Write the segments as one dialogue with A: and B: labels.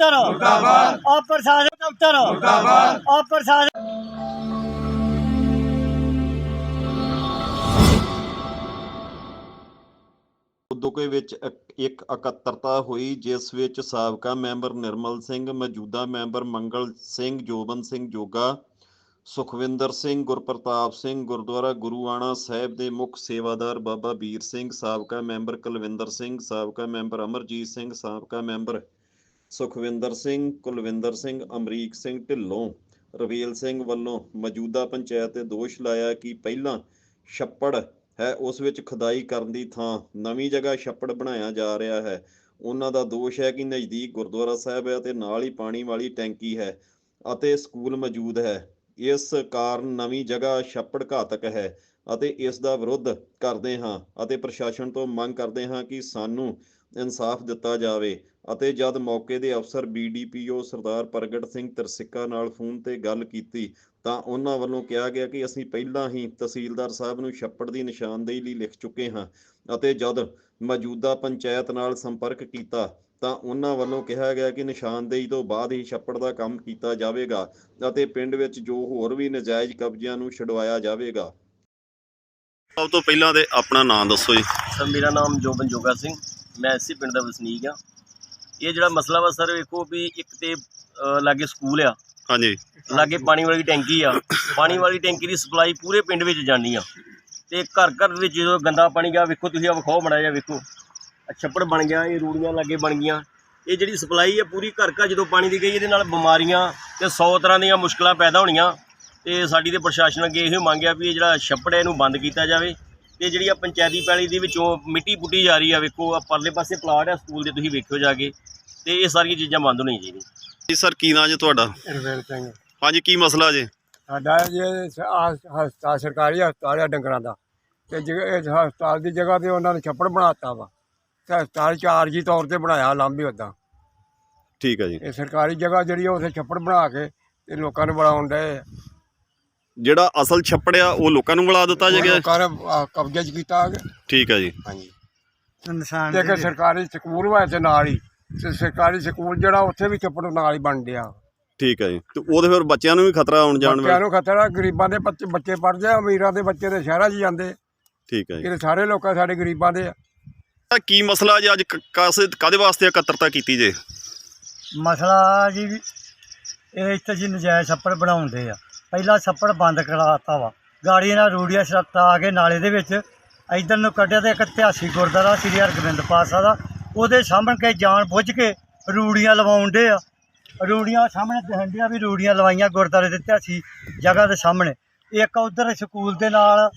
A: ਦਫ਼ਤਰ ਮੁਰਦਾਬਾਦ। ਆ ਪ੍ਰਸ਼ਾਸਨ ਦਫ਼ਤਰ ਮੁਰਦਾਬਾਦ। ਆ ਪ੍ਰਸ਼ਾਸਨ
B: ਉਦੋਕੇ ਵਿੱਚ ਇਕ- ਇੱਕ ਇਕੱਤਰਤਾ ਹੋਈ ਜਿਸ ਵਿੱਚ ਸਾਬਕਾ ਮੈਂਬਰ ਨਿਰਮਲ ਸਿੰਘ ਮੌਜੂਦਾ ਮੈਂਬਰ ਮੰਗਲ ਸਿੰਘ ਜੋਬਨ ਸਿੰਘ ਜੋਗਾ ਸੁਖਵਿੰਦਰ ਸਿੰਘ ਗੁਰਪ੍ਰਤਾਪ ਸਿੰਘ ਗੁਰਦੁਆਰਾ ਗੁਰੂਆਣਾ ਸਾਹਿਬ ਦੇ ਮੁੱਖ ਸੇਵਾਦਾਰ ਬਾਬਾ ਵੀਰ ਸਿੰਘ ਸਾਬਕਾ ਮੈਂਬਰ ਕੁਲਵਿੰਦਰ ਸਿੰਘ ਸਾਬਕਾ ਮੈਂਬਰ ਅਮਰਜੀਤ ਸਿੰਘ ਸਾਬਕਾ ਮੈਂਬਰ ਸੁਖਵਿੰਦਰ ਸਿੰਘ, ਕੁਲਵਿੰਦਰ ਸਿੰਘ, ਅਮਰੀਕ ਸਿੰਘ ਢਿੱਲੋਂ, ਰਵੇਲ ਸਿੰਘ ਵੱਲੋਂ ਮੌਜੂਦਾ ਪੰਚਾਇਤ ਤੇ ਦੋਸ਼ ਲਾਇਆ ਕਿ ਪਹਿਲਾਂ ਛੱਪੜ ਹੈ, ਉਸ ਵਿੱਚ ਖਦਾਈ ਕਰਨ ਦੀ ਥਾਂ ਨਵੀਂ ਜਗ੍ਹਾ ਛੱਪੜ ਬਣਾਇਆ ਜਾ ਰਿਹਾ ਹੈ। ਉਹਨਾਂ ਦਾ ਦੋਸ਼ ਹੈ ਕਿ ਨਜ਼ਦੀਕ ਗੁਰਦੁਆਰਾ ਸਾਹਿਬ ਹੈ ਅਤੇ ਨਾਲ ਹੀ ਪਾਣੀ ਵਾਲੀ ਟੈਂਕੀ ਹੈ ਅਤੇ ਸਕੂਲ ਮੌਜੂਦ ਹੈ। ਇਸ ਕਾਰਨ ਨਵੀਂ ਜਗ੍ਹਾ ਛੱਪੜ ਘਾਤਕ ਹੈ ਅਤੇ ਇਸ ਦਾ ਵਿਰੋਧ ਕਰਦੇ ਹਾਂ ਅਤੇ ਪ੍ਰਸ਼ਾਸਨ ਤੋਂ ਮੰਗ ਕਰਦੇ ਹਾਂ ਕਿ ਸਾਨੂੰ ਇਨਸਾਫ ਦਿੱਤਾ ਜਾਵੇ ਅਤੇ ਜਦ ਮੌਕੇ ਦੇ ਅਫਸਰ ਬੀਡੀਪੀਓ ਸਰਦਾਰ ਪ੍ਰਗਟ ਸਿੰਘ ਤਰਸਿੱਕਾ ਨਾਲ ਫੋਨ ਤੇ ਗੱਲ ਕੀਤੀ ਤਾਂ ਉਹਨਾਂ ਵੱਲੋਂ ਕਿਹਾ ਗਿਆ ਕਿ ਅਸੀਂ ਪਹਿਲਾਂ ਹੀ ਤਹਿਸੀਲਦਾਰ ਸਾਹਿਬ ਨੂੰ ਛੱਪੜ ਦੀ ਨਿਸ਼ਾਨਦੇਹੀ ਲਈ ਲਿਖ ਚੁੱਕੇ ਹਾਂ ਅਤੇ ਜਦ ਮੌਜੂਦਾ ਪੰਚਾਇਤ ਨਾਲ ਸੰਪਰਕ ਕੀਤਾ ਤਾਂ ਉਹਨਾਂ ਵੱਲੋਂ ਕਿਹਾ ਗਿਆ ਕਿ ਨਿਸ਼ਾਨਦੇਹੀ ਤੋਂ ਬਾਅਦ ਹੀ ਛੱਪੜ ਦਾ ਕੰਮ ਕੀਤਾ ਜਾਵੇਗਾ ਅਤੇ ਪਿੰਡ ਵਿੱਚ ਜੋ ਹੋਰ ਵੀ ਨਜਾਇਜ਼ ਕਬਜ਼ਿਆਂ ਨੂੰ ਛਡਵਾਇਆ ਜਾਵੇਗਾ।
C: ਸਭ ਤੋਂ ਪਹਿਲਾਂ ਤੇ ਆਪਣਾ ਨਾਮ ਦੱਸੋ ਜੀ।
D: ਸਰ ਮੇਰਾ ਨਾਮ ਜੋਬਨ ਜੋਗਾ ਸਿੰਘ ਮੈਂ ਇਸੇ ਪਿੰਡ ਦਾ ਵਸਨੀਕ ਆ ਇਹ ਜਿਹੜਾ ਮਸਲਾ ਵਾ ਸਰ ਵੇਖੋ ਵੀ ਇੱਕ ਤੇ ਲਾਗੇ ਸਕੂਲ ਆ।
C: ਹਾਂਜੀ।
D: ਲਾਗੇ ਪਾਣੀ ਵਾਲੀ ਟੈਂਕੀ ਆ। ਪਾਣੀ ਵਾਲੀ ਟੈਂਕੀ ਦੀ ਸਪਲਾਈ ਪੂਰੇ ਪਿੰਡ ਵਿੱਚ ਜਾਂਦੀ ਆ। ਤੇ ਘਰ ਘਰ ਵਿੱਚ ਜਦੋਂ ਗੰਦਾ ਪਾਣੀ ਗਿਆ ਵੇਖੋ ਤੁਸੀਂ ਆ ਵਿਖਾਓ ਮੜਾ ਜਾ ਵੇਖੋ। ਛੱਪੜ ਬਣ ਗਿਆ ਇਹ ਰੂੜੀਆਂ ਲਾਗੇ ਬਣ ਗਈਆਂ। ਇਹ ਜਿਹੜੀ ਸਪਲਾਈ ਹੈ ਪੂਰੀ ਘਰ ਘਰ ਜਦੋਂ ਪਾਣੀ ਦੀ ਗਈ ਇਹਦੇ ਨਾਲ ਬਿਮਾਰੀਆਂ ਤੇ 100 ਤਰ੍ਹਾਂ ਦੀਆਂ ਮੁਸ਼ਕਲਾਂ ਪੈਦਾ ਹੋਣੀਆਂ। ਤੇ ਸਾਡੀ ਤੇ ਪ੍ਰਸ਼ਾਸਨ ਅੱਗੇ ਇਹੋ ਮੰਗਿਆ ਵੀ ਇਹ ਜਿਹੜਾ ਛੱਪੜ ਹੈ ਇਹਨੂੰ ਬੰਦ ਕੀਤਾ ਜਾਵੇ। ਤੇ ਜਿਹੜੀ ਆ ਪੰਚਾਇਤੀ ਪੈਲੀ ਦੇ ਵਿੱਚੋਂ ਮਿੱਟੀ ਪੁੱਟੀ ਜਾ ਰਹੀ ਆ ਵੇਖੋ ਆ ਪਰਲੇ ਪਾਸੇ ਪਲਾਟ ਆ ਸਕੂਲ ਦੇ ਤੁਸੀਂ ਵੇਖਿਓ ਜਾ ਕੇ। ਤੇ ਇਹ ਸਾਰੀਆਂ ਚੀਜ਼ਾਂ ਬੰਦ ਹੋਣੀਆਂ ਚਾਹੀਦੀਆਂ।
C: ਜੀ ਸਰ ਕੀ ਨਾਂ ਜੀ ਤੁਹਾਡਾ?
E: ਰਵੇਲ ਸਿੰਘ।
C: ਹਾਂਜੀ ਕੀ ਮਸਲਾ ਜੀ?
E: ਸਾਡਾ ਜੇ ਹਸਪਤਾਲ ਸਰਕਾਰੀ ਹਸਪਤਾਲ ਆ ਡੰਗਰਾਂ ਦਾ। ਤੇ ਜਗ੍ਹਾ- ਇਸ ਹਸਪਤਾਲ ਦੀ ਜਗ੍ਹਾ ਤੇ ਉਹਨਾਂ ਨੇ ਛੱਪੜ ਬਣਾਤਾ ਵਾ। ਹਸਪਤਾਲ ਚਾਰਜੀ ਤੌਰ ਤੇ ਬਣਾਇਆ ਲਾਂਭੀ ਉਦਾਂ
C: ਠੀਕ ਹੈ ਜੀ।
E: ਇਹ ਸਰਕਾਰੀ ਜਗ੍ਹਾ ਜਿਹੜੀ ਆ ਉੱਥੇ ਛੱਪੜ ਬਣਾ ਕੇ ਤੇ ਲੋਕਾਂ ਨੂੰ ਬਣਾਉਣ ਡਏ
C: ਜਿਹੜਾ ਅਸਲ ਛੱਪੜ ਆ ਉਹ ਲੋਕਾਂ ਨੂੰ ਬੁਲਾ ਦਿੱਤਾ ਜਾ ਗਿਆ
E: ਲੋਕਾਂ ਨੇ ਆਹ, ਕਬਜ਼ੇ 'ਚ ਕੀਤਾ ਆ
C: ਠੀਕ ਹੈ ਜੀ।
E: ਹਾਂਜੀ।
A: ਨਿਸ਼ਾਨ
E: ਤੇ ਇੱਕ ਸਰਕਾਰੀ ਸਕੂਲ ਵਾ ਇੱਥੇ ਨਾਲ ਹੀ। ਤੇ ਸਰਕਾਰੀ ਸਕੂਲ ਜਿਹੜਾ ਉੱਥੇ ਵੀ ਛੱਪੜ ਨਾਲ ਹੀ ਬਣ ਡਿਆ।
C: ਠੀਕ ਹੈ ਜੀ। ਤੇ ਉਹਦੇ ਫਿਰ ਬੱਚਿਆਂ ਨੂੰ ਵੀ ਖਤਰਾ ਆਉਣ ਜਾਣ
E: ਬੱਚਿਆਂ ਨੂੰ ਖਤਰਾ ਗਰੀਬਾਂ ਦੇ ਬੱਚੇ ਬੱਚੇ ਪੜ੍ਹਦੇ ਆ ਅਮੀਰਾਂ ਦੇ ਬੱਚੇ ਤੇ ਸ਼ਹਿਰਾਂ 'ਚ ਜਾਂਦੇ।
C: ਠੀਕ ਹੈ ਜੀ।
E: ਇਹ ਸਾਰੇ ਲੋਕਾਂ ਸਾਡੇ ਗਰੀਬਾਂ ਦੇ ਆ।
C: ਕੀ ਮਸਲਾ ਜੀ ਅੱਜ ਕਾਸੇ ਕਾਦੇ ਵਾਸਤੇ ਇਕੱਤਰਤਾ ਕੀਤੀ ਜੇ?
A: ਮਸਲਾ ਜੀ ਵੀ ਇਹ ਇੱਥੇ ਜੀ ਨਜਾਇਜ਼ ਛੱਪੜ ਬਣਾਉਂਦੇ ਆ। ਪਹਿਲਾਂ ਛੱਪੜ ਬੰਦ ਕਰਾਤਾ ਵਾ। ਗਾੜੀ ਨਾਲ ਰੂੜੀਆਂ ਸ਼ਰਤਾਂ ਆ ਕੇ ਨਾਲੇ ਦੇ ਵਿੱਚ ਇਧਰ ਨੂੰ ਕੱਢਿਆ ਤੇ ਇੱਕ ਇਤਿਹਾਸੀ ਗੁਰਦੁਆਰਾ ਸ੍ਰੀ ਹਰਗੋਬਿੰਦ ਪਾਸਾ ਦਾ। ਉਹਦੇ ਸਾਹਮਣੇ ਕੇ ਜਾਣ ਬੁੱਝ ਕੇ ਰੂੜੀਆਂ ਲਵਾਉਂਦੇ ਆ। ਰੂੜੀਆਂ ਸਾਹਮਣੇ ਦਿਖੰਡੀਆਂ ਵੀ ਰੂੜੀਆਂ ਲਵਾਈਆਂ ਗੁਰਦੁਆਰੇ ਦੇ ਇਤਿਹਾਸੀ ਜਗ੍ਹਾ ਦੇ ਸਾਹਮਣੇ। ਇੱਕ ਉਧਰ ਸਕੂਲ ਦੇ ਨਾਲ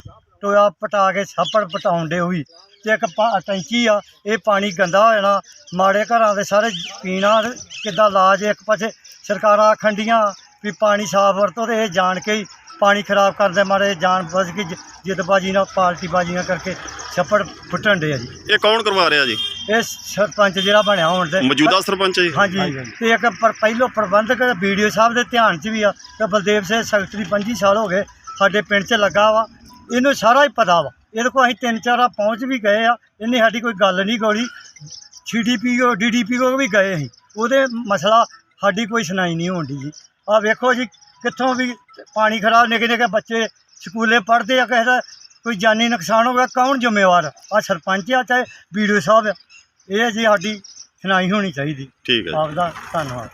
A: ਟੋਇਆ ਪਟਾ ਕੇ ਛੱਪੜ ਪਟਾਉਂਦੇ ਹੋਈ ਤੇ ਇੱਕ ਪਾ- ਟੈਂਕੀ ਆ ਇਹ ਪਾਣੀ ਗੰਦਾ ਹੋ ਜਾਣਾ। ਮਾੜੇ ਘਰਾਂ ਦੇ ਸਾਰੇ ਪੀਣਾ ਕਿੱਦਾਂ ਇਲਾਜ ਇੱਕ ਪਾਸੇ ਸਰਕਾਰਾਂ ਆਖੰਡੀਆਂ ਵੀ ਪਾਣੀ ਸਾਫ਼ ਵਰਤੋ ਤੇ ਇਹ ਜਾਣ ਕੇ ਹੀ ਪਾਣੀ ਖਰਾਬ ਕਰਦੇ ਮਾਰੇ ਜਾਣ ਬੁੱਝ ਕੇ ਜ- ਜਿੱਦਬਾਜੀ ਨਾਲ ਪਾਰਟੀ ਬਾਜੀਆਂ ਕਰਕੇ ਛੱਪੜ ਫੁੱਟਣ ਦੇ ਆ ਜੀ।
C: ਇਹ ਕੌਣ ਕਰਵਾ ਰਿਹਾ ਜੀ?
A: ਇਹ ਸਰਪੰਚ ਜਿਹੜਾ ਬਣਿਆ ਹੁਣ ਤੇ।
C: ਮੌਜੂਦਾ ਸਰਪੰਚ ਜੀ।
A: ਹਾਂਜੀ। ਤੇ ਇੱਕ ਪਰ ਪਹਿਲੋ ਪ੍ਰਬੰਧਕ ਵੀਡੀਓ ਸਾਹਿਬ ਦੇ ਧਿਆਨ 'ਚ ਵੀ ਆ ਕਿ ਬਲਦੇਵ ਸਿੰਘ ਸੈਕਟਰੀ 25 ਸਾਲ ਹੋ ਗਏ ਸਾਡੇ ਪਿੰਡ 'ਚ ਲੱਗਾ ਵਾ। ਇਹਨੂੰ ਸਾਰਾ ਹੀ ਪਤਾ ਵਾ। ਇਹਦੇ ਕੋਲ ਅਸੀਂ ਤਿੰਨ ਚਾਰ ਪਹੁੰਚ ਵੀ ਗਏ ਆ ਇਹਨੇ ਸਾਡੀ ਕੋਈ ਗੱਲ ਨਹੀਂ ਗੋਲੀ ਸੀਡੀਪੀਓ ਡੀਡੀਪੀਓ ਵੀ ਗਏ ਅਸੀਂ ਉਹਦੇ ਮਸਲਾ ਸਾਡੀ ਕੋਈ ਸੁਣਾਈ ਨਹੀਂ ਹੁੰਦੀ ਜੀ। ਆ ਵੇਖੋ ਜੀ ਕਿੱਥੋਂ ਵੀ ਪਾਣੀ ਖਰਾਬ ਨਿੱਕੇ ਨਿੱਕੇ ਬੱਚੇ ਸਕੂਲੇ ਪੜ੍ਹਦੇ ਆ ਕਿਸੇ ਦਾ ਕੋਈ ਜਾਨੀ ਨੁਕਸਾਨ ਹੋ ਗਿਆ ਕੌਣ ਜ਼ਿੰਮੇਵਾਰ? ਆ ਸਰਪੰਚ ਆ ਚਾਹੇ ਵੀਡੀਓ ਸਾਹਿਬ ਇਹ ਜੀ ਸਾਡੀ ਸੁਣਾਈ ਹੋਣੀ ਚਾਹੀਦੀ।
C: ਠੀਕ ਹੈ।
A: ਆਪਦਾ ਧੰਨਵਾਦ।